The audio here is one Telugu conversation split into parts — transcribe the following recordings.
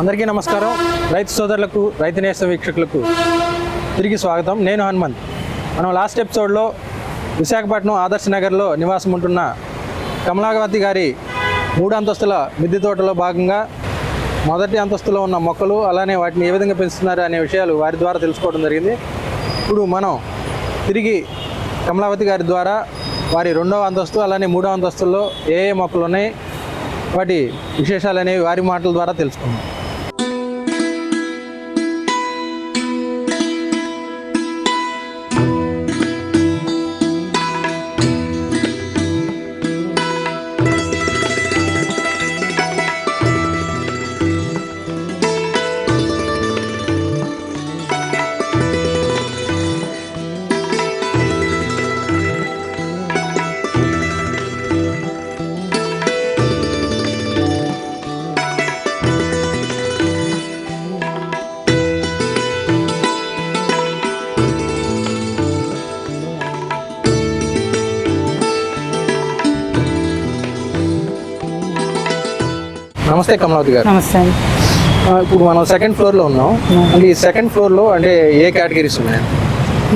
అందరికీ నమస్కారం. రైతు సోదరులకు రైతు నేస్త వీక్షకులకు తిరిగి స్వాగతం. నేను హనుమంత్. మనం లాస్ట్ ఎపిసోడ్లో విశాఖపట్నం ఆదర్శ నగర్లో నివాసం ఉంటున్న కమలావతి గారి మూడు అంతస్తుల మిద్దె తోటలో భాగంగా మొదటి అంతస్తులో ఉన్న మొక్కలు అలానే వాటిని ఏ విధంగా పెంచుతున్నారు అనే విషయాలు వారి ద్వారా తెలుసుకోవడం జరిగింది. ఇప్పుడు మనం తిరిగి కమలావతి గారి ద్వారా వారి రెండవ అంతస్తు అలానే మూడవ అంతస్తుల్లో ఏ ఏ మొక్కలు ఉన్నాయి వాటి విశేషాలు అనేవి వారి మాటల ద్వారా తెలుసుకుందాం. నమస్తే కమలావతి గారు. నమస్తే ఇప్పుడు మనం సెకండ్ ఫ్లోర్లో ఉన్నాం. అంటే ఈ సెకండ్ ఫ్లోర్లో అంటే ఏ కేటగిరీస్ ఉన్నాయి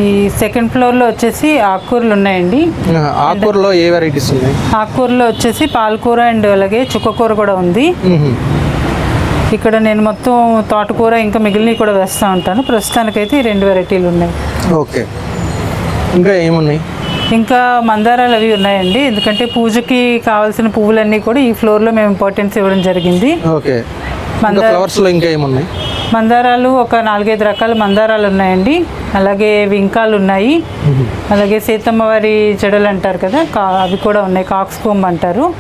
ఈ సెకండ్ ఫ్లోర్లో వచ్చేసి ఆకుకూరలు ఉన్నాయండి. ఆకుకూరలో ఏ వెరైటీస్ ఉన్నాయి? ఆకుకూరలో వచ్చేసి పాలకూర అండ్ అలాగే చుక్కకూర కూడా ఉంది. ఇక్కడ నేను మొత్తం తోటకూర ఇంకా మిగిలినవి కూడా వేస్తూ ఉంటాను. ప్రస్తుతానికైతే ఈ రెండు వెరైటీలు ఉన్నాయి. ఓకే. ఇంకా ఏమున్నాయి? ఇంకా మందారాలు అవి ఉన్నాయండి. ఎందుకంటే పూజకి కావాల్సిన పువ్వులన్నీ కూడా ఈ ఫ్లోర్లో మేము ఇంపార్టెన్స్ ఇవ్వడం జరిగింది. ఓకే. ఇంకా మందార ఫ్లవర్స్లో ఇంకా ఏమున్నాయి? మందారాలు ఒక నాలుగైదు రకాల మందారాలు ఉన్నాయండి. అలాగే వింకాలు ఉన్నాయి. అలాగే సీతమ్మ వారి చెడలు అంటారు కదా అవి కూడా ఉన్నాయి. కాక్స్ కొమ్మ అంటారు.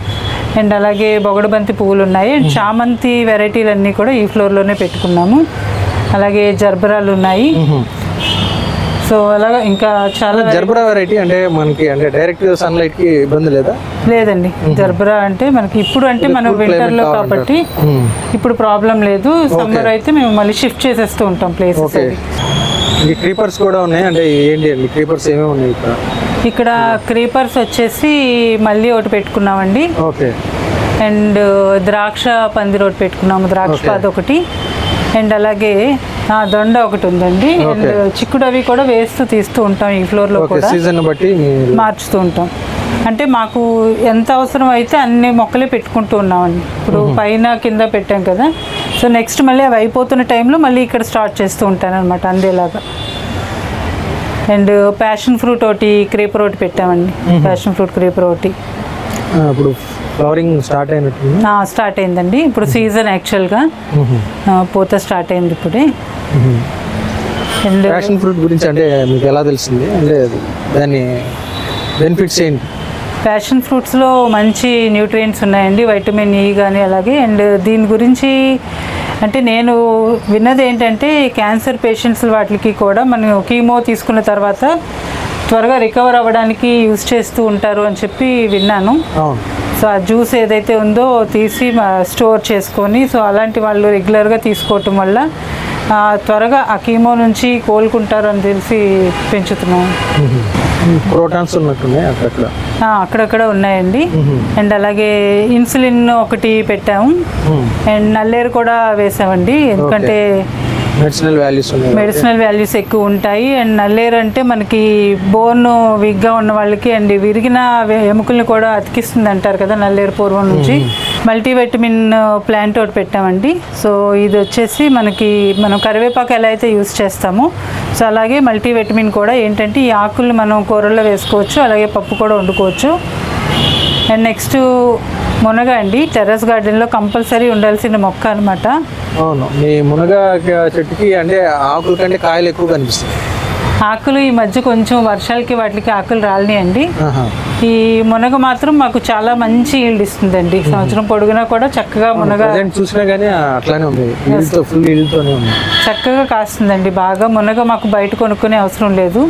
అండ్ అలాగే బొగడబంతి పువ్వులు ఉన్నాయి. అండ్ చామంతి వెరైటీలు అన్నీ కూడా ఈ ఫ్లోర్లోనే పెట్టుకున్నాము. అలాగే జర్బరాలు ఉన్నాయి. సో అలాగా ఇంకా చాలా జర్బరా వెరైటీ అంటే మనకి అంటే డైరెక్ట్ సన్లైట్కి ఇబ్బంది లేదా? లేదండి. జర్బరా అంటే మనకి ఇప్పుడు అంటే మనం climate కావాలంటారు. కాబట్టి. ఇప్పుడు ప్రాబ్లం లేదు. సమ్మర్ అయితే మేము మళ్ళీ షిఫ్ట్ చేసేస్తూ ఉంటాం ప్లేసెస్ క్రీపర్స్ కూడా ఉన్నాయి? అంటే ఏంటి అండి? క్రీపర్స్ ఏమేమి ఉన్నాయి ఇక్కడ? ఇక్కడ క్రీపర్స్ వచ్చేసి మళ్ళీ ఒకటి పెట్టుకున్నామండి. ఓకే అండ్ ద్రాక్ష పందిరి ఒకటి పెట్టుకున్నాము. ద్రాక్ష. పాదు ఒకటి అండ్ అలాగే దొండ ఒకటి ఉందండి. చిక్కుడు అవి కూడా వేస్తూ తీస్తూ ఉంటాం ఈ ఫ్లోర్లో ఓకే కూడా. సీజన్ బట్టి మీరు మార్చుతూ ఉంటాం. అంటే మాకు ఎంత అవసరం అయితే అన్ని మొక్కలే పెట్టుకుంటూ ఉన్నామండి. ఇప్పుడు పైన కింద పెట్టాం కదా. సో నెక్స్ట్ మళ్ళీ అవి అయిపోతున్న టైంలో మళ్ళీ ఇక్కడ స్టార్ట్ చేస్తూ ఉంటాను అనమాట అందేలాగా. అండ్ ప్యాషన్ ఫ్రూట్ ఒకటి క్రీపర్ ఒకటి పెట్టామండి. ప్యాషన్ ఫ్రూట్ క్రీపర్ ఒకటి. ఇప్పుడు ఫ్లవరింగ్ స్టార్ట్ అయినట్టుంది. స్టార్ట్ అయిందండి. ఇప్పుడు సీజన్ యాక్చువల్గా పూత స్టార్ట్ అయింది ఇప్పుడే. ప్యాషన్ ఫ్రూట్ గురించి అంటే మీకు ఎలా తెలిసింది? అంటే దాని బెనిఫిట్స్ ఏంటి? ప్యాషన్ ఫ్రూట్స్లో మంచి న్యూట్రియంట్స్ ఉన్నాయండి వైటమిన్ ఈ కానీ అలాగే. అండ్ దీని గురించి అంటే నేను విన్నది ఏంటంటే క్యాన్సర్ పేషెంట్స్ వాటికి కూడా మనం కీమో తీసుకున్న తర్వాత త్వరగా రికవర్ అవ్వడానికి యూస్ చేస్తూ ఉంటారు అని చెప్పి విన్నాను. సో ఆ జ్యూస్ ఏదైతే ఉందో తీసి స్టోర్ చేసుకొని సో అలాంటి వాళ్ళు రెగ్యులర్గా తీసుకోవటం వల్ల త్వరగా ఆ కీమో నుంచి కోలుకుంటారు అని తెలిసి పెంచుతున్నాం. ప్రోటాన్స్ ఉన్నట్టున్నాయి అక్కడక్కడ? ఆ, అక్కడక్కడ ఉన్నాయండి. అండ్ అలాగే ఇన్సులిన్ ఒకటి పెట్టాము. అండ్ నల్లేరు కూడా వేసామండి. ఎందుకంటే మెడిసినల్ వాల్యూస్ మెడిసినల్ వాల్యూస్ ఎక్కువ ఉంటాయి. అండ్ నల్లేరు అంటే మనకి బోన్ వీక్గా ఉన్న వాళ్ళకి అండ్ విరిగిన ఎముకల్ని కూడా అతికిస్తుంది అంటారు కదా నల్లేరు పూర్వం నుంచి. మల్టీవిటమిన్ ప్లాంట్ ఒకటి పెట్టామండి. సో ఇది వచ్చేసి మనకి మనం కరివేపాకు ఎలా అయితే యూస్ చేస్తామో సో అలాగే మల్టీవిటమిన్ కూడా ఏంటంటే ఈ ఆకుల్ని మనం కూరల్లో వేసుకోవచ్చు అలాగే పప్పు కూడా వండుకోవచ్చు. అండ్ నెక్స్ట్ మునగ అండి. టెర్రస్ గార్డెన్లో కంపల్సరీ ఉండాల్సిన మొక్క అనమాట అవును. మీ మునగ చెట్టుకి అంటే ఆకుల కంటే కాయలు ఎక్కువ కనిపిస్తాయి. ఆకులు ఈ మధ్య కొంచెం వర్షాలకి వాటికి ఆకులు రాలినాయండి. ఈ మునగ మాత్రం మాకు చాలా మంచి ఈల్డ్ ఇస్తుందండి. సంవత్సరం పొడుగునా కూడా చక్కగా మునగ చూసినా కానీ అట్లానే ఉంది. చక్కగా కాస్తుందండి. బాగా మునగ మాకు బయట కొనుక్కునే అవసరం లేదు.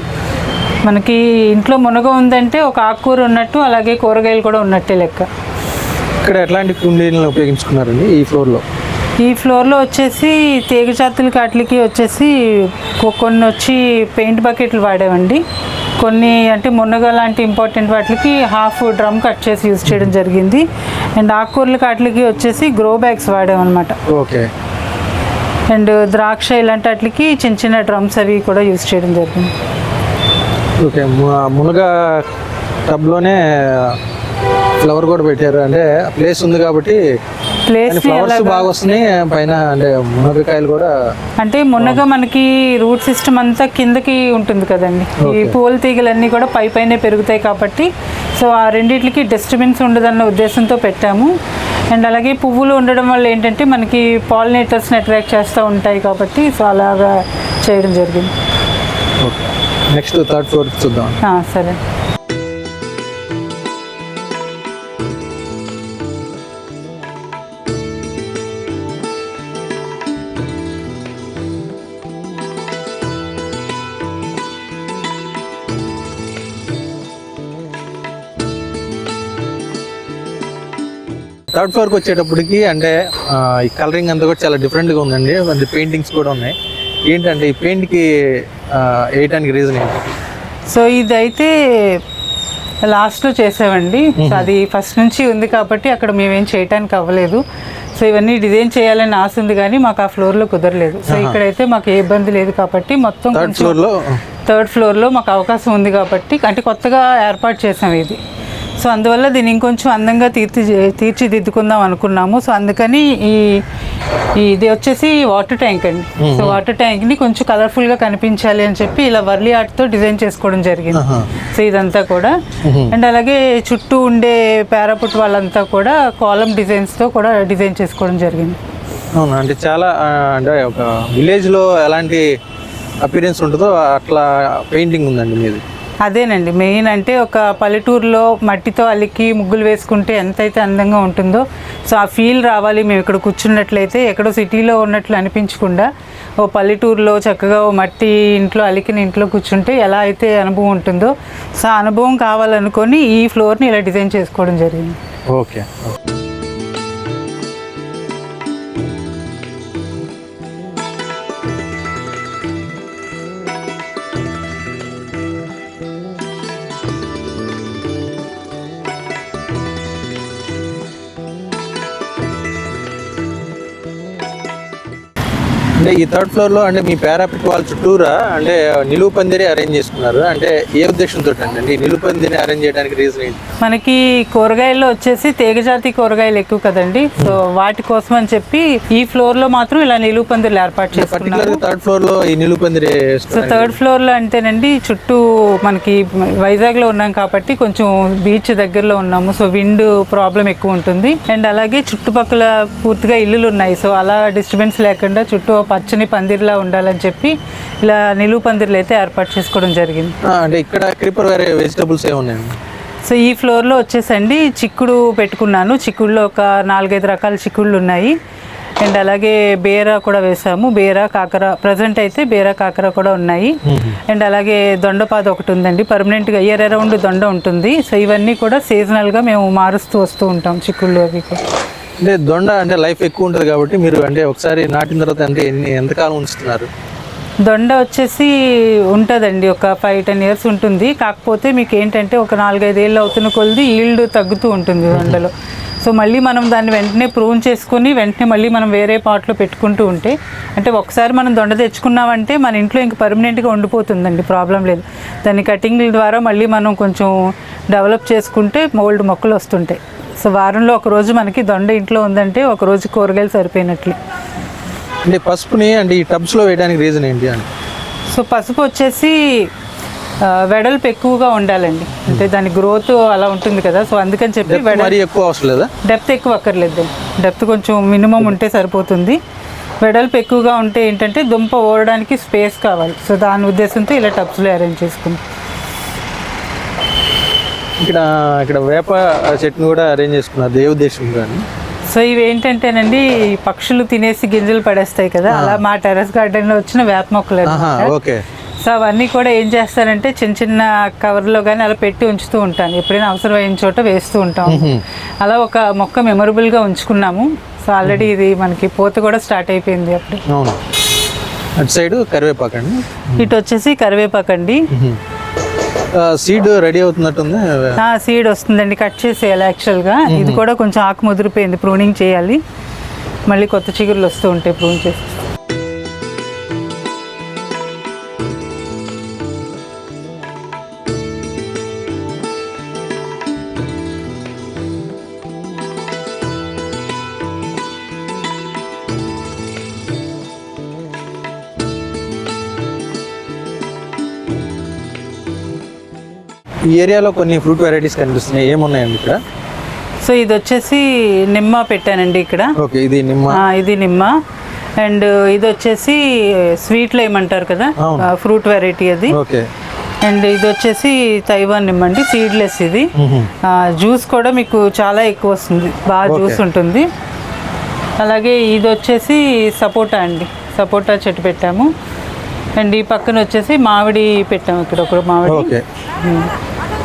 మనకి ఇంట్లో మునగ ఉందంటే ఒక ఆకుకూర ఉన్నట్టు అలాగే కూరగాయలు కూడా ఉన్నట్టే లెక్క. ఇక్కడ ఎట్లాంటి కుండీలను ఉపయోగించుకున్నారండి ఈ ఫ్లోర్లో? ఈ ఫ్లోర్లో వచ్చేసి తీగ జాతుల కాట్లకి వచ్చేసి కొన్ని వచ్చి పెయింట్ బకెట్లు వాడామండి. కొన్ని అంటే మునగ లాంటి ఇంపార్టెంట్ వాటికి హాఫ్ డ్రమ్ కట్ చేసి యూజ్ చేయడం జరిగింది. అండ్ ఆకుకూరల కాట్లకి వచ్చేసి గ్రో బ్యాగ్స్ వాడామన్నమాట. ఓకే. అండ్ ద్రాక్ష ఇలాంటి వాటికి చిన్న చిన్న డ్రమ్స్ అవి కూడా యూస్ చేయడం జరిగింది. ఓకే మునగ టబ్లోనే ఫ్లవర్ కూడా పెట్టారు. అంటే ప్లేస్ ఉంది కాబట్టి ప్లేస్ ఫ్లవర్స్ బాగా వస్తున్నాయి పైన అంటే మునగకాయలు కూడా అంటే మున్నగా మనకి రూట్ సిస్టమ్ అంతా కిందకి ఉంటుంది కదండి. ఈ పూల తీగలన్నీ కూడా పై పైనే పెరుగుతాయి కాబట్టి సో ఆ రెండిట్లకి డిస్టర్బెన్స్ ఉండదన్న ఉద్దేశంతో పెట్టాము. అండ్ అలాగే పువ్వులు ఉండడం వల్ల ఏంటంటే మనకి పాలినేటర్స్ని అట్రాక్ట్ చేస్తూ ఉంటాయి కాబట్టి సో అలాగా చేయడం జరిగింది. ఓకే. నెక్స్ట్ థర్డ్ ఫ్లోర్ చూద్దాం. సరే. థర్డ్ ఫ్లోర్కి వచ్చేటప్పటికి అంటే ఈ కలరింగ్ అంతా కూడా చాలా డిఫరెంట్గా ఉందండి. అంటే పెయింటింగ్స్ కూడా ఉన్నాయి. ఏంటంటే ఈ పెయింట్కి వేయడానికి రీజన్ ఏంటి? సో ఇదైతే లాస్ట్లో చేసామండి. అది ఫస్ట్ నుంచి ఉంది కాబట్టి అక్కడ మేమేం చేయటానికి అవ్వలేదు. సో ఇవన్నీ డిజైన్ చేయాలని ఆశ ఉంది కానీ మాకు ఆ ఫ్లోర్లో కుదరలేదు. సో ఇక్కడైతే మాకు ఏ ఇబ్బంది లేదు కాబట్టి మొత్తం థర్డ్ ఫ్లోర్లో మాకు అవకాశం ఉంది కాబట్టి అంటే కొత్తగా ఏర్పాటు చేసాం ఇది. సో అందువల్ల దీన్ని ఇంకొంచెం అందంగా తీర్చి తీర్చిదిద్దుకుందాం అనుకున్నాము. సో అందుకని ఈ ఇది వచ్చేసి వాటర్ ట్యాంక్ అండి. సో వాటర్ ట్యాంక్ని కొంచెం కలర్ఫుల్గా కనిపించాలి అని చెప్పి ఇలా వర్లీ ఆర్ట్తో డిజైన్ చేసుకోవడం జరిగింది. సో ఇదంతా కూడా. అండ్ అలాగే చుట్టూ ఉండే పారాపుట్ వాళ్ళంతా కూడా కాలం డిజైన్స్తో కూడా డిజైన్ చేసుకోవడం జరిగింది. అవును? అంటే చాలా అంటే ఒక విలేజ్లో ఎలాంటి అపీరెన్స్ ఉంటుందో అట్లా పెయింటింగ్ ఉందండి మీది. అదేనండి. మెయిన్ అంటే ఒక పల్లెటూరులో మట్టితో అలికి ముగ్గులు వేసుకుంటే ఎంతైతే అందంగా ఉంటుందో సో ఆ ఫీల్ రావాలి. మేము ఇక్కడ కూర్చున్నట్లయితే ఎక్కడో సిటీలో ఉన్నట్లు అనిపించకుండా ఓ పల్లెటూరులో చక్కగా ఓ మట్టి ఇంట్లో అలికిన ఇంట్లో కూర్చుంటే ఎలా అయితే అనుభవం ఉంటుందో సో ఆ అనుభవం కావాలనుకొని ఈ ఫ్లోర్ని ఇలా డిజైన్ చేసుకోవడం జరిగింది. ఓకే. అంటే ఈ థర్డ్ ఫ్లోర్లో అంటే మీ పారాపిట్ వాల్ చుట్టూరా అంటే నిలువు పందిరి అరేంజ్ చేసుకున్నారు. అంటే ఏ ఉద్దేశంతో అండి? నిలువు పందిరి అరేంజ్ చేయడానికి రీజన్ ఏంటి? మనకి కూరగాయల్లో వచ్చేసి తీగజాతి కూరగాయలు ఎక్కువ కదండి. సో వాటి కోసం అని చెప్పి ఈ ఫ్లోర్లో మాత్రం ఇలా నిలువు పందిర్లు ఏర్పాటు పర్టికులర్ థర్డ్ ఫ్లోర్లో ఈ నిలువు పందిరి సో థర్డ్ ఫ్లోర్లో అంటేనండి చుట్టూ మనకి వైజాగ్లో ఉన్నాం కాబట్టి కొంచెం బీచ్ దగ్గరలో ఉన్నాము. సో విండ్ ప్రాబ్లం ఎక్కువ ఉంటుంది. అండ్ అలాగే చుట్టుపక్కల పూర్తిగా ఇల్లులు ఉన్నాయి. సో అలా డిస్టర్బెన్స్ లేకుండా చుట్టూ పచ్చని పందిరిలా ఉండాలని చెప్పి ఇలా నిలువు పందిర్లు అయితే ఏర్పాటు చేసుకోవడం జరిగింది. అంటే ఇక్కడ క్రీపర్ వేరే వెజిటబుల్స్ ఏమున్నాయండి సో ఈ ఫ్లోర్లో వచ్చేసండి చిక్కుడు పెట్టుకున్నాను. చిక్కుడులో ఒక నాలుగైదు రకాల చిక్కుళ్ళు ఉన్నాయి. అండ్ అలాగే బేర కూడా వేసాము. బేర కాకర ప్రజెంట్ అయితే బేర కాకర కూడా ఉన్నాయి. అండ్ అలాగే దొండపాద ఒకటి ఉందండి. పర్మనెంట్గా ఇయర్ అరౌండ్ దొండ ఉంటుంది. సో ఇవన్నీ కూడా సీజనల్గా మేము మారుస్తూ వస్తూ ఉంటాం చిక్కుళ్ళు అవి కూడా. అంటే దొండ అంటే లైఫ్ ఎక్కువ ఉంటుంది కాబట్టి మీరు అంటే ఒకసారి నాటిన తర్వాత అంటే ఎన్ని ఎంతకాలం ఉంచుతున్నారు? దొండ వచ్చేసి ఉంటుందండి ఒక ఫైవ్ టెన్ ఇయర్స్ ఉంటుంది. కాకపోతే మీకు ఏంటంటే ఒక నాలుగైదేళ్ళు అవుతున్న కొలది ఈల్డ్ తగ్గుతూ ఉంటుంది దొండలో. సో మళ్ళీ మనం దాన్ని వెంటనే ప్రూన్ చేసుకొని వెంటనే మళ్ళీ మనం వేరే పాట్లో పెట్టుకుంటూ ఉంటే అంటే ఒకసారి మనం దొండ తెచ్చుకున్నామంటే మన ఇంట్లో ఇంక పర్మనెంట్గా ఉండిపోతుందండి ప్రాబ్లం లేదు. దాన్ని కటింగ్ల ద్వారా మళ్ళీ మనం కొంచెం డెవలప్ చేసుకుంటే మోల్డ్ మొక్కలు వస్తుంటాయి. సో వారంలో ఒక రోజు మనకి దొండ ఇంట్లో ఉందంటే ఒక రోజు కూరగాయలు సరిపోయినట్లు. అంటే పసుపుని అంటే ఈ టబ్స్లో వేయడానికి రీజన్ ఏంటి అని సో పసుపు వచ్చేసి వెడల్పు ఎక్కువగా ఉండాలండి. అంటే దాని గ్రోత్ అలా ఉంటుంది కదా సో అందుకని చెప్పి వెడల్ మరీ ఎక్కువ అవసరం లేదా? డెప్త్ ఎక్కువ అక్కర్లేదు డెప్త్ కొంచెం మినిమం ఉంటే సరిపోతుంది. వెడల్పు ఎక్కువగా ఉంటే ఏంటంటే దుంప ఓడడానికి స్పేస్ కావాలి. సో దాని ఉద్దేశంతో ఇలా టబ్స్లో అరేంజ్ చేసుకుంటాం. ఇక్కడ ఇక్కడ వేప చెట్టును కూడా అరేంజ్ చేసుకున్నారు ఉద్దేశం కానీ. సో ఇవి ఏంటంటేనండి పక్షులు తినేసి గింజలు పడేస్తాయి కదా అలా మా టెర్రస్ గార్డెన్లో వచ్చిన వేప మొక్కలు. ఓకే. సో అవన్నీ కూడా ఏం చేస్తానంటే చిన్న చిన్న కవర్లో కానీ అలా పెట్టి ఉంచుతూ ఉంటాను. ఎప్పుడైనా అవసరమైన చోట వేస్తూ ఉంటాం. అలా ఒక మొక్క మెమొరబుల్గా ఉంచుకున్నాము. సో ఆల్రెడీ ఇది మనకి పూత కూడా స్టార్ట్ అయిపోయింది అప్పుడు. అటు సైడ్ కరివేపాకు అండి ఇటు వచ్చేసి కరివేపాకు అండి సీడ్ రెడీ అవుతున్నట్టుంది. సీడ్ వస్తుందండి. కట్ చేసేయాలి యాక్చువల్గా ఇది కూడా కొంచెం ఆకు ముదిరిపోయింది. ప్రూనింగ్ చేయాలి. మళ్ళీ కొత్త చిగురులు వస్తూ ఉంటాయి. ప్రూన్ చేసి. ఈ ఏరియాలో కొన్ని ఫ్రూట్ వెరైటీస్ కనిపిస్తున్నాయి. ఏమున్నాయండి ఇక్కడ? సో ఇది వచ్చేసి నిమ్మ పెట్టానండి ఇక్కడ. ఓకే ఇది నిమ్మ. ఇది నిమ్మ. అండ్ ఇది వచ్చేసి స్వీట్లో ఏమంటారు కదా. ఫ్రూట్ వెరైటీ అది. ఓకే. అండ్ ఇది వచ్చేసి తైవాన్ నిమ్మ అండి సీడ్లెస్ ఇది. జ్యూస్ కూడా మీకు చాలా ఎక్కువ వస్తుంది. బాగా. జ్యూస్ ఉంటుంది. అలాగే ఇది వచ్చేసి సపోటా అండి. సపోటా చెట్టు పెట్టాము. అండ్ ఈ పక్కన వచ్చేసి మామిడి పెట్టాము ఇక్కడ ఒక మామిడి.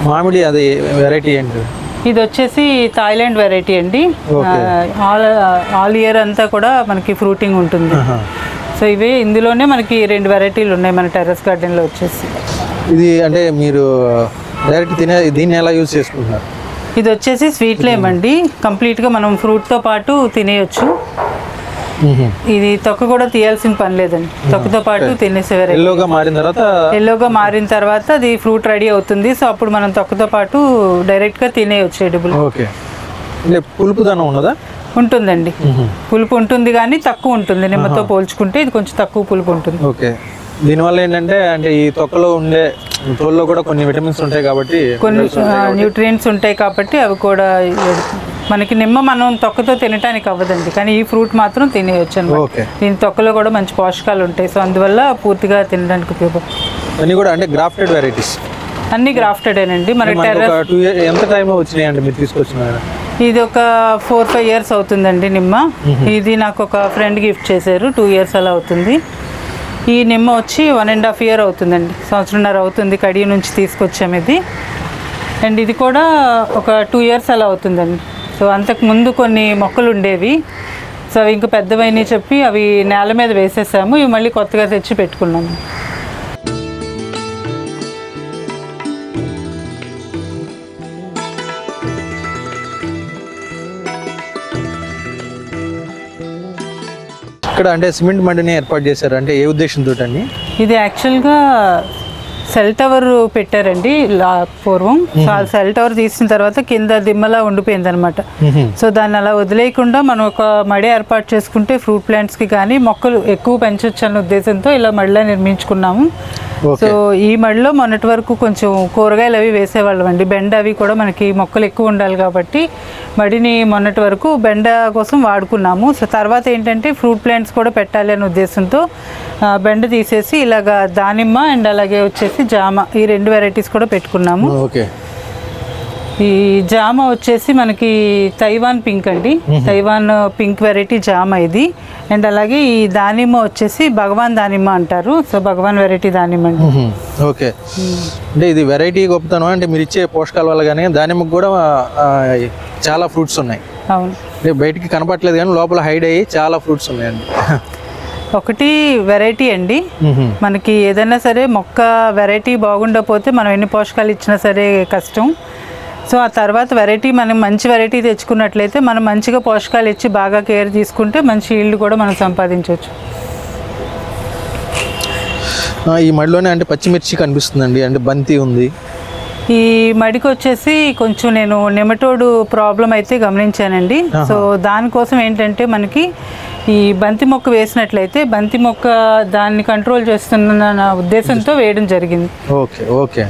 మామిడి అది వెరైటీ ఏంటి ఇది వచ్చేసి థాయిలాండ్ వెరైటీ అండి. ఆల్ ఆల్ ఇయర్ అంతా కూడా మనకి ఫ్రూటింగ్ ఉంటుంది. సో ఇవి ఇందులోనే మనకి రెండు వెరైటీలు ఉన్నాయి మన టెర్రస్ గార్డెన్లో వచ్చేసి ఇది అంటే మీరు డైరెక్ట్ తినే దీన్ని ఎలా యూజ్ చేసుకుంటున్నారు ఇది వచ్చేసి స్వీట్ లేమ్ అండి కంప్లీట్గా మనం ఫ్రూట్తో పాటు తినేయొచ్చు. ఇది తొక్క కూడా తీయాల్సిన పని లేదండి. తొక్కతో పాటు తినేసే వెరైటీ ఎల్లోగా మారిన తర్వాత ఎల్లోగా మారిన తర్వాత అది ఫ్రూట్ రెడీ అవుతుంది. సో అప్పుడు మనం తొక్కతో పాటు డైరెక్ట్గా తినేయొచ్చు ఎడిబుల్ ఓకే అంటే పులుపుదనం ఉన్నదా? ఉంటుందండి. పులుపు ఉంటుంది కానీ తక్కువ ఉంటుంది. నిమ్మతో పోల్చుకుంటే ఇది కొంచెం తక్కువ పులుపు ఉంటుంది. ఓకే దీనివల్ల ఏంటంటే అంటే ఈ తొక్కలో ఉండే తోల్లో కూడా కొన్ని విటమిన్స్ ఉంటాయి కాబట్టి కొన్ని న్యూట్రియంట్స్ ఉంటాయి కాబట్టి అవి కూడా మనకి నిమ్మ మనం తొక్కతో తినటానికి అవ్వదండి. కానీ ఈ ఫ్రూట్ మాత్రం తినేయచ్చు అనమాట దీని తొక్కలో కూడా మంచి పోషకాలు ఉంటాయి. సో అందువల్ల పూర్తిగా తినడానికి ఉపయోగపడుతుంది అన్నీ కూడా అంటే గ్రాఫ్టెడ్ వెరైటీస్? అన్ని మన టెర్రస్ ఒక టూ ఇయర్ ఎంత టైంలో వచ్చినాయి అండి మీరు తీసుకొచ్చిన? ఇది ఒక ఫోర్ ఫైవ్ ఇయర్స్ అవుతుందండి నిమ్మ. ఇది నాకు ఒక ఫ్రెండ్ గిఫ్ట్ చేశారు. టూ ఇయర్స్ అలా అవుతుంది. ఈ నిమ్మ వచ్చి వన్ అండ్ హాఫ్ ఇయర్ అవుతుందండి. సంవత్సరంన్నర అవుతుంది కడియ నుంచి తీసుకొచ్చాము ఇది. అండ్ ఇది కూడా ఒక టూ ఇయర్స్ అలా అవుతుందండి. సో అంతకు ముందు కొన్ని మొక్కలు ఉండేవి. సో అవి ఇంకా పెద్దవైనవి చెప్పి అవి నేల మీద వేసేసాము. ఇవి మళ్ళీ కొత్తగా తెచ్చి పెట్టుకున్నాము. ఇక్కడ అంటే సిమెంట్ మండిని ఏర్పాటు చేశారు. అంటే ఏ ఉద్దేశంతో అండి ఇది యాక్చువల్గా సెల్ టవర్ పెట్టారండి లా పూర్వం. సో ఆ సెల్ టవర్ తీసిన తర్వాత కింద దిమ్మలా ఉండిపోయింది అనమాట సో దాన్ని అలా వదిలేయకుండా మనం ఒక మడి ఏర్పాటు చేసుకుంటే ఫ్రూట్ ప్లాంట్స్కి కానీ మొక్కలు ఎక్కువ పెంచొచ్చు అన్న ఉద్దేశంతో ఇలా మడిలా నిర్మించుకున్నాము. సో ఈ మడిలో మొన్నటి వరకు కొంచెం కూరగాయలు అవి వేసేవాళ్ళం అండి. బెండ అవి కూడా మనకి మొక్కలు ఎక్కువ ఉండాలి కాబట్టి మడిని మొన్నటి వరకు బెండ కోసం వాడుకున్నాము. సో తర్వాత ఏంటంటే ఫ్రూట్ ప్లాంట్స్ కూడా పెట్టాలి అనే ఉద్దేశంతో బెండ తీసేసి ఇలాగా దానిమ్మ అండ్ అలాగే వచ్చేసి జామ ఈ రెండు వెరైటీస్ కూడా పెట్టుకున్నాము. ఓకే. ఈ జామ వచ్చేసి మనకి తైవాన్ పింక్ అండి. తైవాన్ పింక్ వెరైటీ జామ ఇది. అండ్ అలాగే ఈ దానిమ్మ వచ్చేసి భగవాన్ దానిమ్మ అంటారు. సో భగవాన్ వెరైటీ దానిమ్మ అండి. ఓకే. అంటే ఇది వెరైటీ గొప్పతనం. అంటే మీరు ఇచ్చే పోషకాల వల్ల కానీ దానిమ్మకు కూడా చాలా ఫ్రూట్స్ ఉన్నాయి. అవును. అంటే బయటికి కనపట్లేదు కానీ లోపల హైడ్ అయ్యి చాలా ఫ్రూట్స్ ఉన్నాయండి. ఒకటి వెరైటీ అండి. మనకి ఏదైనా సరే మొక్క వెరైటీ బాగుండకపోతే మనం ఎన్ని పోషకాలు ఇచ్చినా సరే కష్టం. సో ఆ తర్వాత వెరైటీ మనం మంచి వెరైటీ తెచ్చుకున్నట్లయితే మనం మంచిగా పోషకాలు ఇచ్చి బాగా కేర్ తీసుకుంటే మంచి ఈల్డ్ కూడా మనం సంపాదించవచ్చు. ఈ మడిలోనే అంటే పచ్చిమిర్చి కనిపిస్తుందండి. అంటే బంతి ఉంది. ఈ మడికి వచ్చేసి కొంచెం నేను నెమటోడు ప్రాబ్లం అయితే గమనించానండి. సో దానికోసం ఏంటంటే మనకి ఈ బంతి మొక్క వేసినట్లయితే బంతి మొక్క దాన్ని కంట్రోల్ చేస్తున్న ఉద్దేశంతో వేయడం జరిగింది. Okay okay.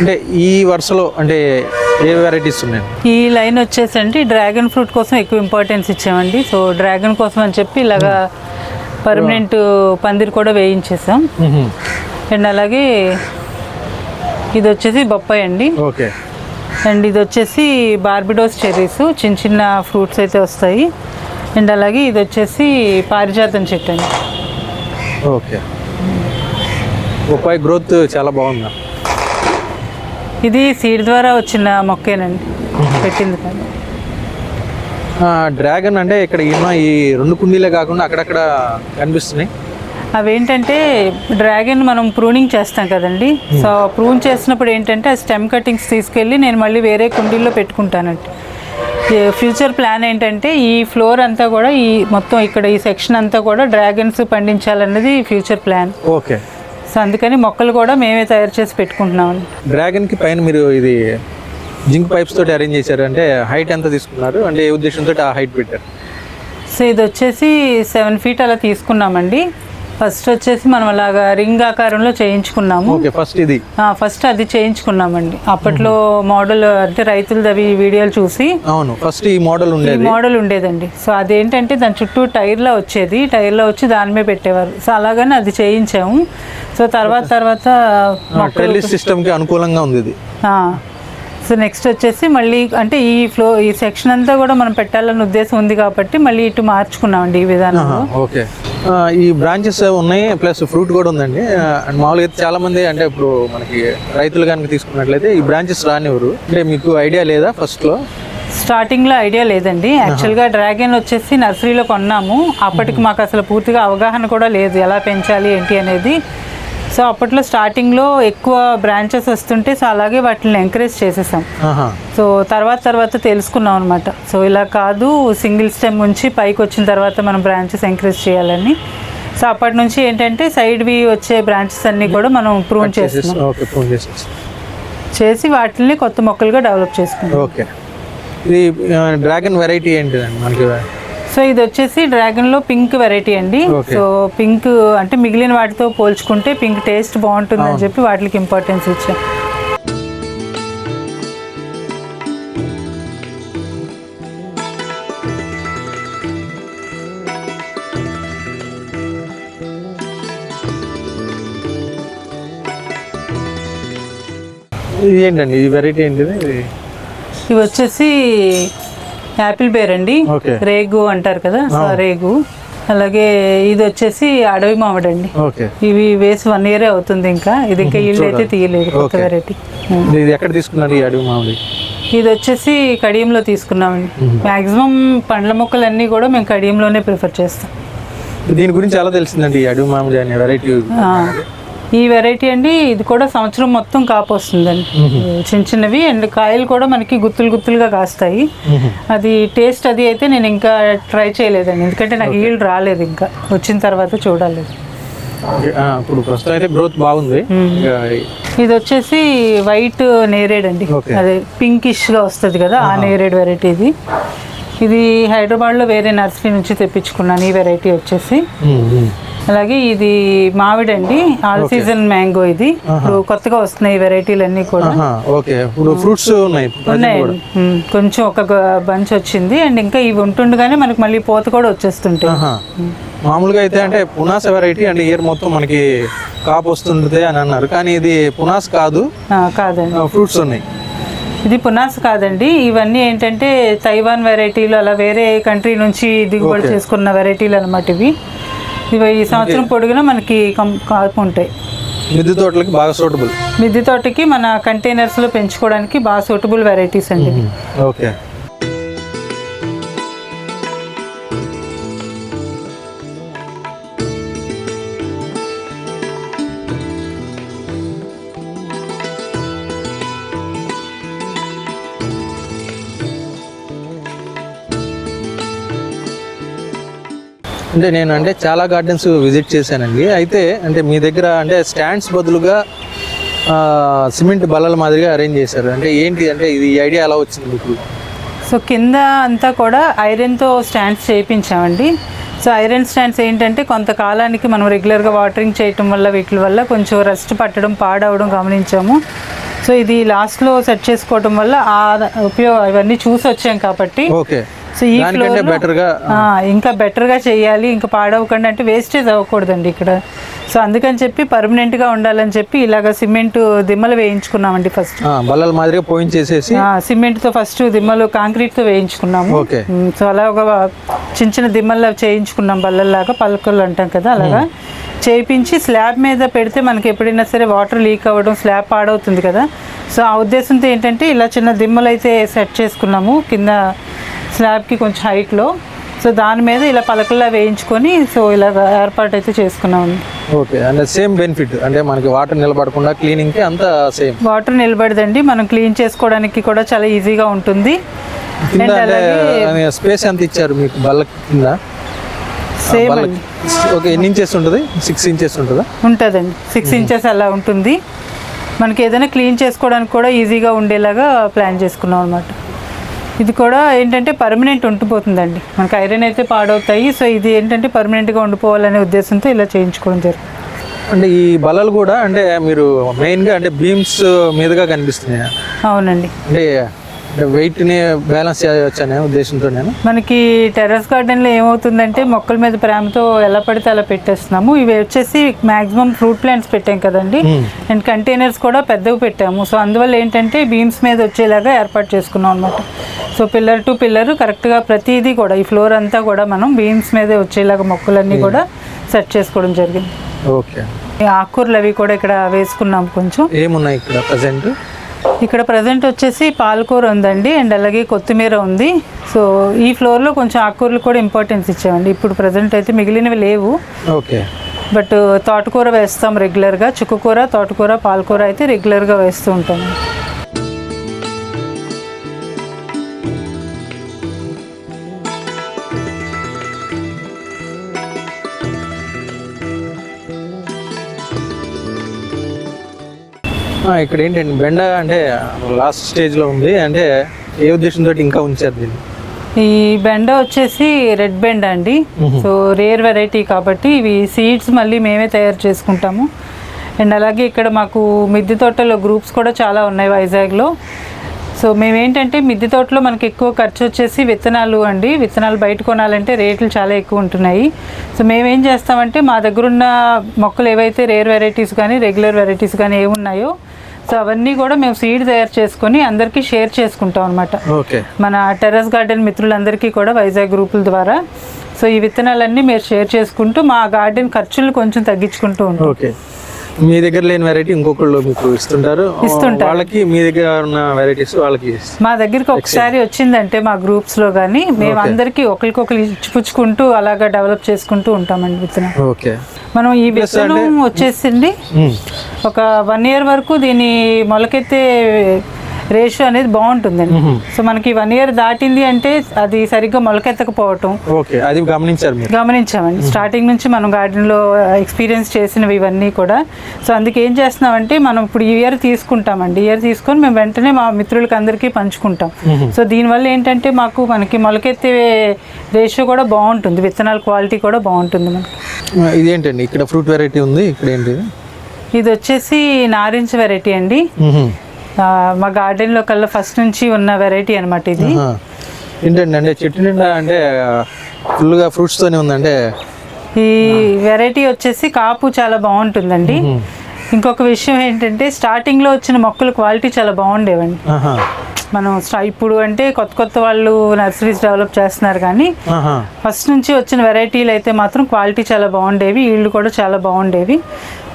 అంటే ఈ వరుసలో అంటే ఏ వెరైటీస్ ఉన్నాయి? ఈ లైన్ వచ్చేసండి డ్రాగన్ ఫ్రూట్ కోసం ఎక్కువ ఇంపార్టెన్స్ ఇచ్చామండి. సో డ్రాగన్ కోసం అని చెప్పి ఇలాగా పర్మనెంట్ పందిరి కూడా వేయించేసాం. అండ్ అలాగే ఇది వచ్చేసి బొప్పాయి అండి. ఓకే. అండ్ ఇది వచ్చేసి బార్బిడోస్ చెర్రీస్ చిన్న చిన్న ఫ్రూట్స్ అయితే వస్తాయి. అండ్ అలాగే ఇది వచ్చేసి పారిజాతం చెట్టు అండి. ఓకే. బొప్పాయి గ్రోత్ చాలా బాగుంది? ఇది సీడ్ ద్వారా వచ్చిన మొక్కేనండి. పెట్టింది కానీ డ్రాగన్ అంటే ఇక్కడ ఉన్న ఈ రెండు కుండీలే కాకుండా అక్కడక్కడ కనిపిస్తున్నాయి. అవేంటంటే డ్రాగన్ మనం ప్రూనింగ్ చేస్తాం కదండి. సో ప్రూన్ చేసినప్పుడు ఏంటంటే ఆ స్టెమ్ కటింగ్స్ తీసుకెళ్ళి నేను మళ్ళీ వేరే కుండీల్లో పెట్టుకుంటానండి. ఫ్యూచర్ ప్లాన్ ఏంటంటే ఈ ఫ్లోర్ అంతా కూడా ఈ మొత్తం ఇక్కడ ఈ సెక్షన్ అంతా కూడా డ్రాగన్స్ పండించాలన్నది ఫ్యూచర్ ప్లాన్. ఓకే. సో అందుకని మొక్కలు కూడా మేమే తయారు చేసి పెట్టుకుంటున్నామండి డ్రాగన్కి పైన మీరు ఇది జింక్ పైప్స్ తోటి అరేంజ్ చేశారు అంటే హైట్ ఎంత తీసుకున్నారు? అంటే ఏ ఉద్దేశంతో ఆ హైట్ పెట్టారు? సో ఇది వచ్చేసి సెవెన్ ఫీట్ అలా తీసుకున్నామండి. ఫస్ట్ వచ్చేసి మనం అలాగా రింగ్ ఆకారంలో చేయించుకున్నాము. ఫస్ట్ ఇది. ఫస్ట్ అది చేయించుకున్నామండి. అప్పట్లో మోడల్ అంటే రైతులది అవి వీడియోలు చూసి అవును ఫస్ట్ ఈ మోడల్ ఉండేది. మోడల్ ఉండేదండి. సో అదేంటంటే దాని చుట్టూ టైర్లో వచ్చేది. టైర్లో వచ్చి దాని మీద పెట్టేవారు. సో అలాగని అది చేయించాము. సో తర్వాత తర్వాత మొక్కలు ట్రెల్లిస్ సిస్టమ్కి అనుకూలంగా ఉంది ఇది. సో నెక్స్ట్ వచ్చేసి మళ్ళీ అంటే ఈ ఫ్లో ఈ సెక్షన్ అంతా కూడా మనం పెట్టాలన్న ఉద్దేశం ఉంది కాబట్టి మళ్ళీ ఇటు మార్చుకున్నామండి ఈ విధానంలో. ఓకే. ఈ బ్రాంచెస్ ఉన్నాయి ప్లస్ ఫ్రూట్ కూడా ఉందండి. అండ్ మామూలుగా అయితే చాలా మంది అంటే ఇప్పుడు మనకి రైతులు కనుక తీసుకున్నట్లయితే ఈ బ్రాంచెస్ రానివ్వరు. అంటే మీకు ఐడియా లేదా ఫస్ట్లో? స్టార్టింగ్లో ఐడియా లేదండి. యాక్చువల్గా డ్రాగన్ వచ్చేసి నర్సరీలో కొన్నాము. అప్పటికి మాకు అసలు పూర్తిగా అవగాహన కూడా లేదు. ఎలా పెంచాలి ఏంటి అనేది సో అప్పట్లో స్టార్టింగ్లో ఎక్కువ బ్రాంచెస్ వస్తుంటే సో అలాగే వాటిని ఎంకరేజ్ చేసేసాం. సో తర్వాత తర్వాత తెలుసుకున్నాం అనమాట సో ఇలా కాదు సింగిల్ స్టెమ్ ఉంచి పైకి వచ్చిన తర్వాత మనం బ్రాంచెస్ ఎంకరేజ్ చేయాలని. సో అప్పటి నుంచి ఏంటంటే సైడ్వి వచ్చే బ్రాంచెస్ అన్నీ కూడా మనం ప్రూవ్ చేస్తున్నాం చేసేసి చేసి వాటిని కొత్త మొక్కలుగా డెవలప్ చేసుకున్నాం. ఓకే. ఇది డ్రాగన్ వెరైటీ ఏంటిదండి? మనకి సో ఇది వచ్చేసి డ్రాగన్లో పింక్ వెరైటీ అండి. సో పింక్ అంటే మిగిలిన వాటితో పోల్చుకుంటే పింక్ టేస్ట్ బాగుంటుందని చెప్పి వాటికి ఇంపార్టెన్స్ ఇచ్చాం ఇది ఏంటండి ఈ వెరైటీ ఏంటిది? ఇది ఇవి వచ్చేసి యాపిల్ బేర్ అండి. రేగు అంటారు కదా రేగు. అలాగే ఇది వచ్చేసి అడవి మామిడి అండి. ఇవి వేసి వన్ ఇయరే అవుతుంది ఇంకా. ఇది ఇంకా ఇల్లు అయితే తీయలేదు కొత్త. వెరైటీ ఇది ఎక్కడ తీసుకున్నారు ఈ అడవి మామిడి? ఇది వచ్చేసి కడియంలో తీసుకున్నామండి. మాక్సిమం పండ్ల మొక్కలన్నీ కూడా మేము కడియంలోనే ప్రిఫర్ చేస్తాం. దీని గురించి ఎలా తెలిసిందండి అడవి మామిడి అనే వెరైటీ ఈ వెరైటీ అండి ఇది కూడా సంవత్సరం మొత్తం కాపు వస్తుందండి చిన్న చిన్నవి అండ్ కాయలు కూడా మనకి గుత్తులు గుత్తులుగా కాస్తాయి. అది టేస్ట్ అది అయితే నేను ఇంకా ట్రై చేయలేదండి. ఎందుకంటే నాకు ఈల్డ్ రాలేదు ఇంకా. వచ్చిన తర్వాత చూడాలి. ఇప్పుడు ప్రస్తుతం అయితే గ్రోత్ బాగుంది. ఇది వచ్చేసి వైట్ నేరేడ్ అండి. అదే పింకిష్గా వస్తుంది కదా ఆ నేరేడ్ వెరైటీ ఇది. ఇది హైదరాబాద్లో వేరే నర్సరీ నుంచి తెప్పించుకున్నాను ఈ వెరైటీ వచ్చేసి. అలాగే ఇది మామిడి అండి ఆల్ సీజన్ మ్యాంగో ఇది. ఇప్పుడు కొత్తగా వస్తున్నాయి వెరైటీలు అన్నీ కూడా ఓకే. ఇప్పుడు ఫ్రూట్స్ ఉన్నాయి కొంచెం ఒక బంచ్ వచ్చింది. అండ్ ఇంకా ఇవి ఉంటుండగానే మనకి మళ్ళీ పూత కూడా వచ్చేస్తుంటాయి. మామూలుగా అయితే అంటే పునాస వెరైటీ అంటే ఇయర్ మొత్తం మనకి కాపు వస్తుంటుంది అని అన్నారు. కానీ ఇది పునాస్ కాదు. కాదండి. ఫ్రూట్స్ ఉన్నాయి. ఇది పునాస్ కాదండి. ఇవన్నీ ఏంటంటే తైవాన్ వెరైటీలు అలా వేరే కంట్రీ నుంచి దిగుబడి చేసుకున్న వెరైటీలు అనమాట ఇవి. ఇవి ఈ సంవత్సరం పొడుగునా మనకి కాపు ఉంటాయి మిద్దె తోటలకి బాగా సూటబుల్? మిద్దె తోటకి మన కంటైనర్స్లో పెంచుకోవడానికి బాగా సూటబుల్ వెరైటీస్ అండి. ఓకే. అంటే నేను అంటే చాలా గార్డెన్స్ విజిట్ చేశానండి. అయితే అంటే మీ దగ్గర అంటే స్టాండ్స్ బదులుగా సిమెంట్ బల్లల మాదిరిగా అరేంజ్ చేశారు. అంటే ఏంటి? అంటే ఇది ఐడియా ఎలా వచ్చింది మీకు? సో కింద అంతా కూడా ఐరన్తో స్టాండ్స్ చేయించామండి. సో ఐరన్ స్టాండ్స్ ఏంటంటే కొంతకాలానికి మనం రెగ్యులర్గా వాటరింగ్ చేయటం వల్ల వీటి వల్ల కొంచెం రస్ట్ పట్టడం పాడవడం గమనించాము. సో ఇది లాస్ట్లో సెట్ చేసుకోవడం వల్ల ఆ ఉపయోగం ఇవన్నీ చూసి వచ్చాం కాబట్టి ఓకే. సో ఈ ఆ, ఇంకా బెటర్గా చేయాలి ఇంకా పాడవకుండా అంటే వేస్టేజ్ అవ్వకూడదండి ఇక్కడ. సో అందుకని చెప్పి పర్మనెంట్గా ఉండాలని చెప్పి ఇలాగ సిమెంట్ దిమ్మలు వేయించుకున్నామండి ఫస్ట్ బల్లల మాదిరిగా పోయించేసేసి సిమెంట్తో ఫస్ట్ దిమ్మలు కాంక్రీట్తో వేయించుకున్నాము. ఓకే. మ్, సో అలా ఒక చిన్న చిన్న దిమ్మల్లా చేయించుకున్నాం బల్లల్లాగా పలకలు అంటాం కదా అలాగా. చేయించి స్లాబ్ మీద పెడితే మనకి ఎప్పుడైనా సరే వాటర్ లీక్ అవ్వడం స్లాబ్ పాడవుతుంది కదా. సో ఆ ఉద్దేశంతో ఏంటంటే ఇలా చిన్న దిమ్మలు అయితే సెట్ చేసుకున్నాము. కింద స్లాబ్కి కొంచెం హైట్లో సో దాని మీద ఇలా పలకల్లా వేయించుకొని సో ఇలా ఏర్పాటు అయితే చేసుకున్నాము ఓకే అంటే సేమ్ బెనిఫిట్ అంటే మనకి వాటర్ నిలబడకుండా క్లీనింగ్కి అంతా సేమ్. వాటర్ నిలబడదండి మనం క్లీన్ చేసుకోవడానికి కూడా చాలా ఈజీగా ఉంటుంది. స్పేస్ ఎంత ఇచ్చారు మీకు బల్ల కింద? సేమ్ ఓకే ఎన్ని ఇంచెస్ ఉంటుంది? సిక్స్ ఇంచెస్ ఉంటుందా? ఉంటుందండి. సిక్స్ ఇంచెస్ అలా ఉంటుంది. మనకి ఏదైనా క్లీన్ చేసుకోవడానికి కూడా ఈజీగా ఉండేలాగా ప్లాన్ చేసుకున్నాం అనమాట ఇది కూడా ఏంటంటే పర్మనెంట్ ఉండిపోతుందండి. మనకి ఐరన్ అయితే పాడవుతాయి. సో ఇది ఏంటంటే పర్మనెంట్గా ఉండిపోవాలనే ఉద్దేశంతో ఇలా చేయించుకోవడం జరుగుతుంది అంటే ఈ బల్లలు కూడా అంటే మీరు మెయిన్గా అంటే బీమ్స్ మీదుగా కనిపిస్తున్నాయి? అవునండి. అంటే వెయిట్ని బ్యాలెన్స్ చేయవచ్చు అనే ఉద్దేశంతో నేను మనకి టెర్రస్ గార్డెన్లో ఏమవుతుందంటే మొక్కల మీద ప్రేమతో ఎలా పడితే అలా పెట్టేస్తున్నాము. ఇవి వచ్చేసి మాక్సిమం ఫ్రూట్ ప్లాంట్స్ పెట్టాం కదండి. అండ్ కంటైనర్స్ కూడా పెద్దవి పెట్టాము. సో అందువల్ల ఏంటంటే బీమ్స్ మీద వచ్చేలాగా ఏర్పాటు చేసుకున్నాం అనమాట సో పిల్లర్ టు పిల్లర్ కరెక్ట్గా ప్రతిదీ కూడా ఈ ఫ్లోర్ అంతా కూడా మనం బీమ్స్ మీదే వచ్చేలాగా మొక్కలన్నీ కూడా సెట్ చేసుకోవడం జరిగింది. ఓకే. ఆకుకూరలు అవి కూడా ఇక్కడ వేసుకున్నాం కొంచెం. ఏమున్నాయి ఇక్కడ ప్రజెంట్ ఇక్కడ ప్రజెంట్ వచ్చేసి పాలకూర ఉందండి అండ్ అలాగే కొత్తిమీర ఉంది. సో ఈ ఫ్లోర్లో కొంచెం ఆకుకూరలు కూడా ఇంపార్టెన్స్ ఇచ్చామండి. ఇప్పుడు ప్రజెంట్ అయితే మిగిలినవి లేవు. ఓకే. బట్ తోటకూర వేస్తాం రెగ్యులర్గా చుక్కకూర తోటకూర పాలకూర అయితే రెగ్యులర్గా వేస్తూ ఉంటాము ఇక్కడ ఏంటండి బెండ అంటే లాస్ట్ స్టేజ్లో ఉంది. అంటే ఏ ఉద్దేశంతో ఇంకా ఉంచారు దీన్ని? ఈ బెండ వచ్చేసి రెడ్ బెండ అండి. సో రేర్ వెరైటీ కాబట్టి ఇవి సీడ్స్ మళ్ళీ మేమే తయారు చేసుకుంటాము. అండ్ అలాగే ఇక్కడ మాకు మిద్దె తోటలో గ్రూప్స్ కూడా చాలా ఉన్నాయి వైజాగ్లో. సో మేమేంటంటే మిద్దె తోటలో మనకి ఎక్కువ ఖర్చు వచ్చేసి విత్తనాలు అండి. విత్తనాలు బయట కొనాలంటే రేట్లు చాలా ఎక్కువ ఉంటున్నాయి. సో మేమేం చేస్తామంటే మా దగ్గర ఉన్న మొక్కలు ఏవైతే రేర్ వెరైటీస్ కానీ రెగ్యులర్ వెరైటీస్ కానీ ఏమున్నాయో సో అవన్నీ కూడా మేము సీడ్ తయారు చేసుకొని అందరికీ షేర్ చేసుకుంటాం అనమాట మన టెర్రస్ గార్డెన్ మిత్రులందరికీ కూడా వైజాగ్ గ్రూపుల ద్వారా. సో ఈ విత్తనాలన్నీ మీరు షేర్ చేసుకుంటూ మా గార్డెన్ ఖర్చులు కొంచెం తగ్గించుకుంటూ ఉంటాం. మీ దగ్గర లేని వెరైటీ ఇంకొకళ్ళు మీకు ఇస్తుంటారు ఇస్తుంటారు. వాళ్ళకి మీ దగ్గర ఉన్న వెరైటీస్ వాళ్ళకి. మా దగ్గరికి ఒకసారి వచ్చిందంటే మా గ్రూప్స్లో కానీ మేము అందరికీ ఒకరికొకరు ఇచ్చిపుచ్చుకుంటూ అలాగా డెవలప్ చేసుకుంటూ ఉంటామండి విత్తనం ఓకే మనం ఈ విత్తనం వచ్చేసింది మ్మ్. ఒక వన్ ఇయర్ వరకు దీని మొలకెత్తే రేషియో అనేది బాగుంటుందండి. సో మనకి వన్ ఇయర్ దాటింది అంటే అది సరిగ్గా మొలకెత్తకపోవటం. ఓకే అది గమనించారు గమనించామండి. స్టార్టింగ్ నుంచి మనం గార్డెన్లో ఎక్స్పీరియన్స్ చేసినవి ఇవన్నీ కూడా. సో అందుకే ఏం చేస్తున్నామంటే మనం ఇప్పుడు ఈ ఇయర్ తీసుకుంటామండి. ఇయర్ తీసుకొని మేము వెంటనే మా మిత్రులకి అందరికీ పంచుకుంటాం. సో దీనివల్ల ఏంటంటే మాకు మనకి మొలకెత్తే రేషియో కూడా బాగుంటుంది. విత్తనాల క్వాలిటీ కూడా బాగుంటుంది మనకి. ఇదేంటండి? ఇక్కడ ఫ్రూట్ వెరైటీ ఉంది ఇక్కడ ఏంటి ఇది వచ్చేసి నారింజ వెరైటీ అండి. మా గార్డెన్లో కల్లా ఫస్ట్ నుంచి ఉన్న వెరైటీ అనమాట ఇది. ఏంటండి అంటే చెట్టు నిండా అంటే ఫుల్గా ఫ్రూట్స్తోనే ఉందంటే ఈ వెరైటీ వచ్చేసి కాపు చాలా బాగుంటుందండి ఇంకొక విషయం ఏంటంటే స్టార్టింగ్లో వచ్చిన మొక్కల క్వాలిటీ చాలా బాగుండేవండి. మనం ఇప్పుడు అంటే కొత్త కొత్త వాళ్ళు నర్సరీస్ డెవలప్ చేస్తున్నారు కానీ. ఫస్ట్ నుంచి వచ్చిన వెరైటీలు అయితే మాత్రం క్వాలిటీ చాలా బాగుండేవి ఈళ్ళు కూడా చాలా బాగుండేవి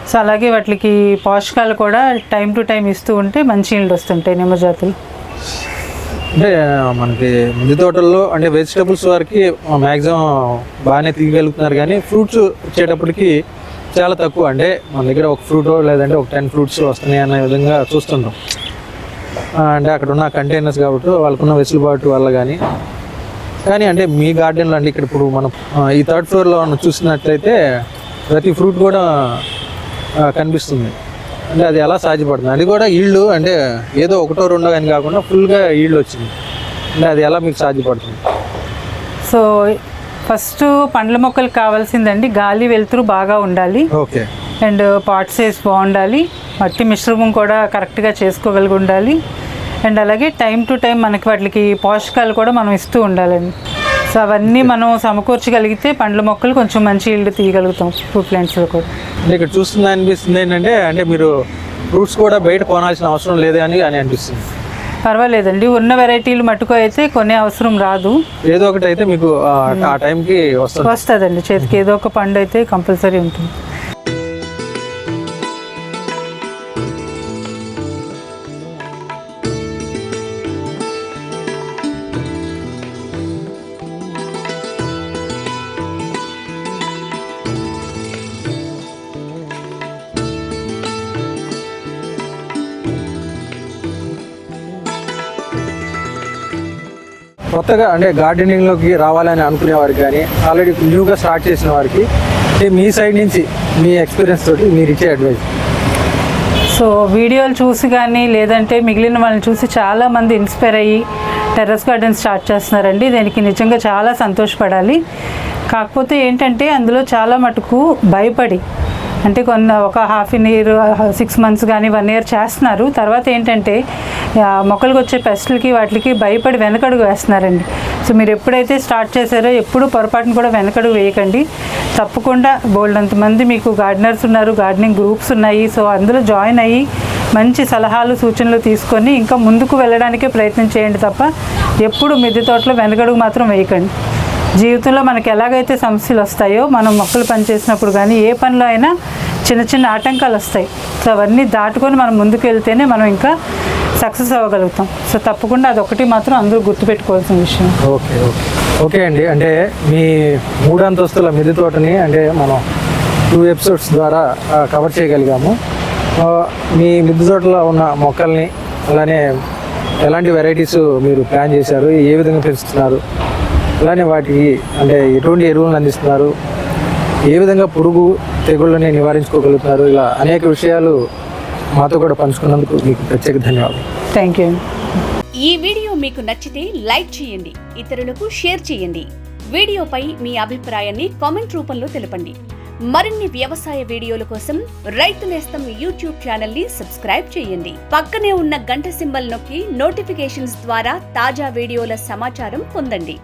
సో అలాగే వాటికి పోషకాలు కూడా టైం టు టైం ఇస్తూ ఉంటే మంచి నీళ్ళు వస్తుంటాయి నిమ్మ జాతులు అంటే మనకి ముందు తోటల్లో అంటే వెజిటబుల్స్ వరకు మ్యాక్సిమం బాగానే తీయగలుగుతున్నారు కానీ ఫ్రూట్స్ వచ్చేటప్పటికి చాలా తక్కువ. అంటే మన దగ్గర ఒక ఫ్రూట్ లేదంటే ఒక టెన్ ఫ్రూట్స్ వస్తున్నాయి అనే విధంగా చూస్తుంటాం. అంటే అక్కడ ఉన్న కంటైనర్స్ కాబట్టి వాళ్ళకున్న వెసులుబాటు వల్ల కానీ. కానీ అంటే మీ గార్డెన్లో అంటే ఇక్కడ ఇప్పుడు మనం ఈ థర్డ్ ఫ్లోర్లో మనం చూసినట్లయితే ప్రతి ఫ్రూట్ కూడా కనిపిస్తుంది. అంటే అది ఎలా సాధ్యపడుతుంది? అది కూడా ఈళ్ళు అంటే ఏదో ఒకటో రెండో అని కాకుండా ఫుల్గా ఈళ్ళు వచ్చింది. అంటే అది ఎలా మీకు సాధ్యపడుతుంది? సో ఫస్ట్ పండ్ల మొక్కలు కావాల్సిందండి గాలి వెలుతురు బాగా ఉండాలి. ఓకే. అండ్ పాట్ సైజ్ బాగుండాలి. మట్టి మిశ్రమం కూడా కరెక్ట్గా చేసుకోగలిగి ఉండాలి. అండ్ అలాగే టైం టు టైం మనకి వాటికి పోషకాలు కూడా మనం ఇస్తూ ఉండాలండి. సో అవన్నీ మనం సమకూర్చగలిగితే పండ్ల మొక్కలు కొంచెం మంచి ఇల్లు తీయగలుగుతాం ఫ్రూట్ ప్లాంట్స్లో కూడా ఇక్కడ చూస్తుంది అనిపిస్తుంది ఏంటంటే అంటే మీరు ఫ్రూట్స్ కూడా బయట కొనాల్సిన అవసరం లేదే అని అని అనిపిస్తుంది. పర్వాలేదండి. ఉన్న వెరైటీలు మట్టుకు అయితే కొనే అవసరం రాదు. ఏదో ఒకటి అయితే మీకు ఆ, ఆ టైంకి వస్తుంది. వస్తుందండి. చేతికి ఏదో ఒక పండు అయితే కంపల్సరీ ఉంటుంది. కొత్తగా అంటే గార్డెనింగ్లోకి రావాలని అనుకునే వారికి కానీ ఆల్రెడీ న్యూగా స్టార్ట్ చేసిన వారికి మీ సైడ్ నుంచి మీ ఎక్స్పీరియన్స్ తోటి మీరు ఇచ్చే అడ్వైస్. సో వీడియోలు చూసి కానీ లేదంటే మిగిలిన వాళ్ళని చూసి చాలా మంది ఇన్స్పైర్ అయ్యి టెర్రస్ గార్డెన్ స్టార్ట్ చేస్తున్నారండి. దీనికి నిజంగా చాలా సంతోషపడాలి. కాకపోతే ఏంటంటే అందులో చాలా మటుకు భయపడి అంటే కొన్న ఒక half in year six months కానీ వన్ ఇయర్ చేస్తున్నారు. తర్వాత ఏంటంటే మొక్కలకు వచ్చే పెస్ట్లకి వాటికి భయపడి వెనకడుగు వేస్తున్నారండి. సో మీరు ఎప్పుడైతే స్టార్ట్ చేశారో ఎప్పుడు పొరపాటును కూడా వెనకడుగు వేయకండి. తప్పకుండా బోల్డంత మంది మీకు గార్డెనర్స్ ఉన్నారు గార్డెనింగ్ గ్రూప్స్ ఉన్నాయి. సో అందులో జాయిన్ అయ్యి మంచి సలహాలు సూచనలు తీసుకొని ఇంకా ముందుకు వెళ్ళడానికే ప్రయత్నం చేయండి తప్ప ఎప్పుడు మిద్దె తోటలో వెనకడుగు మాత్రం వేయకండి. జీవితంలో మనకి ఎలాగైతే సమస్యలు వస్తాయో మనం మొక్కలు పని చేసినప్పుడు కానీ ఏ పనిలో అయినా చిన్న చిన్న ఆటంకాలు వస్తాయి. సో అవన్నీ దాటుకొని మనం ముందుకు వెళ్తేనే మనం ఇంకా సక్సెస్ అవ్వగలుగుతాం. సో తప్పకుండా అదొకటి మాత్రం అందరూ గుర్తుపెట్టుకోవాల్సిన విషయం. Okay okay. ఓకే అండి. అంటే మీ మూడు అంతస్తుల మిద్దె తోటని అంటే మనం టూ ఎపిసోడ్స్ ద్వారా కవర్ చేయగలిగాము. మీ మిద్దె తోటలో ఉన్న మొక్కల్ని అలానే ఎలాంటి వెరైటీస్ మీరు ప్లాన్ చేశారు? ఏ విధంగా పెంచుతున్నారు? అలానే వాటికి అంటే ఎటువంటి ఎరువులను అందిస్తున్నారు? ఏ విధంగా పురుగు తెగుళ్ళని నివారించుకోగలుగుతున్నారు? ఇలా అనేక విషయాలు మాతో కూడా పంచుకున్నందుకు మీకు ప్రత్యేక ధన్యవాదాలు. థ్యాంక్ యూ ఈ వీడియో మీకు నచ్చితే లైక్ చేయండి ఇతరులకు షేర్ చేయండి. వీడియోపై మీ అభిప్రాయాన్ని కామెంట్ రూపంలో తెలపండి. మరిన్ని వ్యవసాయ వీడియోల కోసం రైతు నేస్తం యూట్యూబ్ ఛానల్ని సబ్స్క్రైబ్ చేయండి. పక్కనే ఉన్న గంట సింబల్ నొక్కి నోటిఫికేషన్స్ ద్వారా తాజా వీడియోల సమాచారం పొందండి.